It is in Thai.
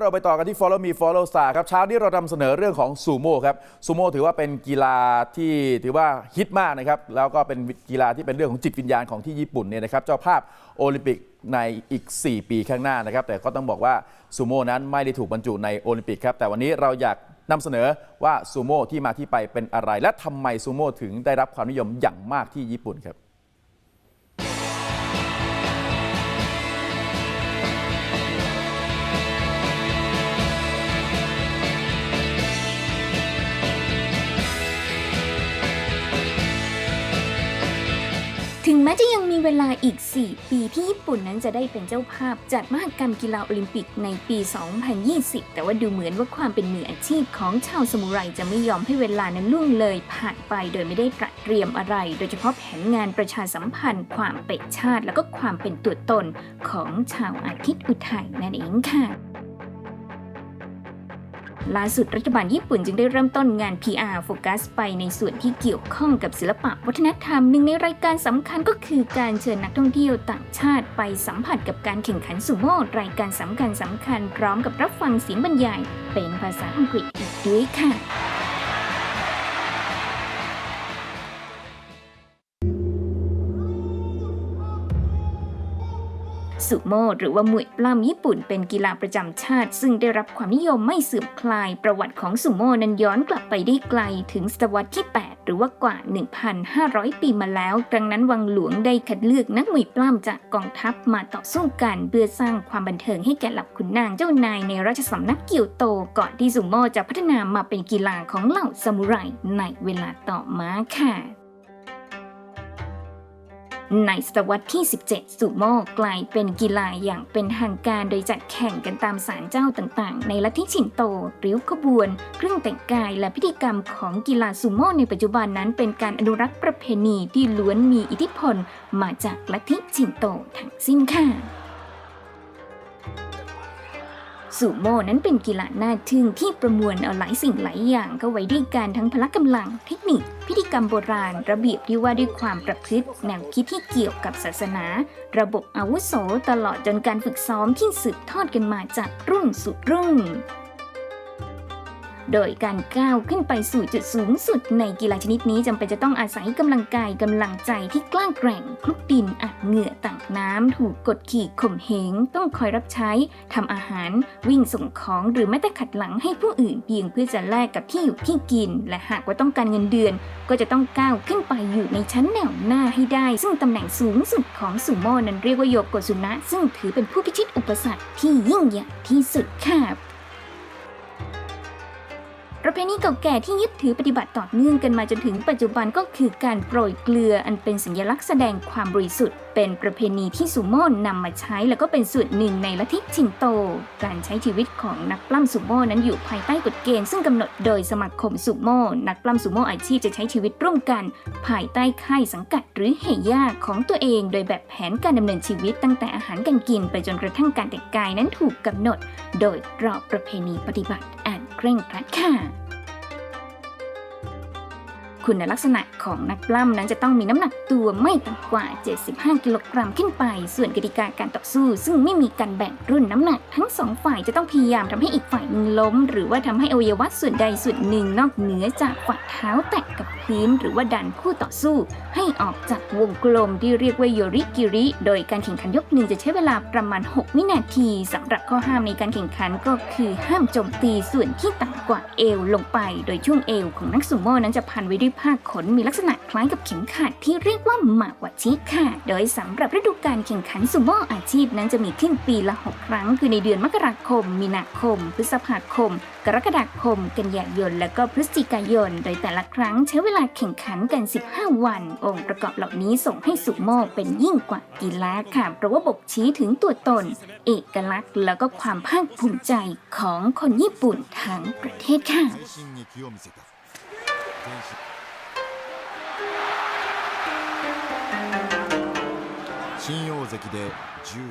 เราไปต่อกันที่ Follow Me Follow Star ครับเช้านี้เรานำเสนอเรื่องของซูโม่ครับซูโม่ถือว่าเป็นกีฬาที่ถือว่าฮิตมากนะครับ แล้วก็เป็นกีฬาที่เป็นเรื่องของจิตวิญญาณของที่ญี่ปุ่นเนี่ยนะครับ เจ้าภาพโอลิมปิกในอีก 4 ปีข้างหน้านะครับ แต่ก็ต้องบอกว่าซูโม่นั้นไม่ได้ถูกบรรจุในโอลิมปิกครับ แต่วันนี้เราอยากนำเสนอว่าซูโม่ที่มาที่ไปเป็นอะไร และทำไมซูโม่ถึงได้รับความนิยมอย่างมากที่ญี่ปุ่นครับ ม้จะยังมีเวลาอีก 4 ปีที่ญี่ปุ่นนั้นจะได้เป็นเจ้าภาพ จัดมหกรรมกีฬาโอลิมปิกในปี 2020 แต่ว่าดูเหมือนว่าความเป็นมืออาชีพของชาวสมุไรจะไม่ยอมให้เวลานั้นล่วงเลยผ่านไปโดยไม่ได้ตระเตรียมอะไร โดยเฉพาะแผนงานประชาสัมพันธ์ ความเป็นชาติ แล้วก็ความเป็นตัวตนของชาวอาทิตย์อุทัยนั่นเองค่ะ ล่าสุดรัฐบาลญี่ปุ่นจึงได้เริ่มต้นงาน PR โฟกัสไปในส่วนที่เกี่ยวข้องกับศิลปะวัฒนธรรมหนึ่งในรายการสำคัญก็คือการเชิญนักท่องเที่ยวต่างชาติไปสัมผัสกับการแข่งขันสุโม่รายการสำคัญสำคัญพร้อมกับรับฟังเสียงบรรยาย เป็นภาษาอังกฤษอีกด้วยค่ะ สุโม่หรือว่ามวยปล้ำญี่ปุ่นเป็นกีฬาประจำชาติ ซึ่งได้รับความนิยมไม่เสื่อมคลาย ประวัติของสุโม่นั้นย้อนกลับไปได้ไกลถึงศตวรรษที่ 8 หรือว่ากว่า 1,500 ปีมาแล้ว ดังนั้นวังหลวงได้คัดเลือกนักมวยปล้ำจากกองทัพมาต่อสู้กัน เพื่อสร้างความบันเทิงให้แก่เหล่าขุนนางเจ้านายในราชสำนักเกียวโต ก่อนที่สุโม่จะพัฒนามาเป็นกีฬาของเหล่าซามูไรในเวลาต่อมาค่ะ ในศตวรรษที่ 17สุโม่กลายเป็นกีฬาอย่างเป็นทางการโดยจัดแข่งกันตามศาลเจ้าต่างๆ ในลัทธิชินโตริ้วขบวน เครื่องแต่งกายและพิธีกรรมของกีฬาสุโม่ในปัจจุบันนั้นเป็นการอนุรักษ์ประเพณีที่ล้วนมีอิทธิพลมาจากลัทธิชินโตทั้งสิ้นค่ะ สุโม่นั้นเป็นกีฬาหน้าทึ่งที่ประมวลเอาหลายสิ่งหลายอย่างเข้าไว้ด้วยกันทั้งพละกำลัง เทคนิค พิธีกรรมโบราณ ระเบียบที่ว่าด้วยความประพฤติ แนวคิดที่เกี่ยวกับศาสนา ระบบอาวุโสตลอดจนการฝึกซ้อมที่สืบทอดกันมาจากรุ่นสู่รุ่น โดยการก้าวขึ้นไปสู่จุดสูงสุดในกีฬาชนิดนี้จำเป็นจะต้องอาศัยกำลังกายกำลังใจที่กล้าแกร่งคลุกดินอัดเหงื่อต่างน้ำถูกกดขี่ข่มเหง ต้องคอยรับใช้ทำอาหาร วิ่งส่งของหรือแม้แต่ขัดหลังให้ผู้อื่นเพียงเพื่อจะแลกกับที่อยู่ที่กิน และหากว่าต้องการเงินเดือน ก็จะต้องก้าวขึ้นไปอยู่ในชั้นแนวหน้าให้ได้ ซึ่งตำแหน่งสูงสุดของสุโม่นั้นเรียกว่าโยโกซุนะ ซึ่งถือเป็นผู้พิชิตอุปสรรคที่ยิ่งใหญ่ที่สุดค่ะ ประเพณีเก่าแก่ที่ยึดถือปฏิบัติต่อเนื่องกันมาจนถึงปัจจุบันก็คือการโปรยเกลืออันเป็นสัญลักษณ์แสดงความบริสุทธิ์ เป็นประเพณีที่สุโม่นำมาใช้แล้วก็เป็นส่วนหนึ่งในลัทธิชินโต การใช้ชีวิตของนักปล้ำสุโม่นั้นอยู่ภายใต้กฎเกณฑ์ซึ่งกำหนดโดยสมาคมสุโม่นักปล้ำสุโม่อาชีพจะใช้ชีวิตร่วมกัน ภายใต้ค่ายสังกัดหรือเฮย่าของตัวเอง โดยแบบแผนการดำเนินชีวิตตั้งแต่อาหารการกินไปจนกระทั่งการแต่งกายนั้นถูกกำหนด โดยกรอบประเพณีปฏิบัติอัน เคร่งครัดค่ะ คุณลักษณะของนักปล้ำนั้นจะต้องมีน้ำหนักตัวไม่ต่ำกว่า 75 กิโลกรัมขึ้นไป ส่วนกติกาการต่อสู้ ซึ่งไม่มีการแบ่งรุ่นน้ำหนัก ทั้งสองฝ่ายจะต้องพยายามทำให้อีกฝ่ายหนึ่งล้ม หรือว่าทำให้อวัยวะส่วนใดส่วนหนึ่งนอกเหนือจากฝ่าเท้าแตะกับพื้น หรือว่าดันคู่ต่อสู้ ให้ออกจากวงกลมที่เรียกว่าโยริกิริ โดยการแข่งขันยกหนึ่งจะใช้เวลาประมาณ 6 วินาทีสำหรับข้อห้ามในการแข่งขันก็คือห้ามโจมตีส่วนที่ต่ำกว่าเอวลงไป โดยช่วงเอวของนักสุโม่นั้นจะพันไว้ด้วยผ้าขนมีลักษณะคล้ายกับเข็มขัดที่เรียกว่าหมากวาชิค่ะ โดยสำหรับฤดูการแข่งขันสุโม่อาชีพนั้นจะมีขึ้นปีละ 6 ครั้ง คือในเดือนมกราคม มีนาคม พฤษภาคม กรกฎาคม กันยายน และก็พฤศจิกายน โดยแต่ละครั้งใช้เวลาแข่งขันกัน 15 วัน องค์ประกอบเหล่านี้ส่งให้สุโม่เป็นยิ่งกว่ากีฬาค่ะ เพราะว่าบ่งชี้ถึงตัวตน เอกลักษณ์ แล้วก็ความภาคภูมิใจของคนญี่ปุ่นทั้งประเทศค่ะ 新大関で10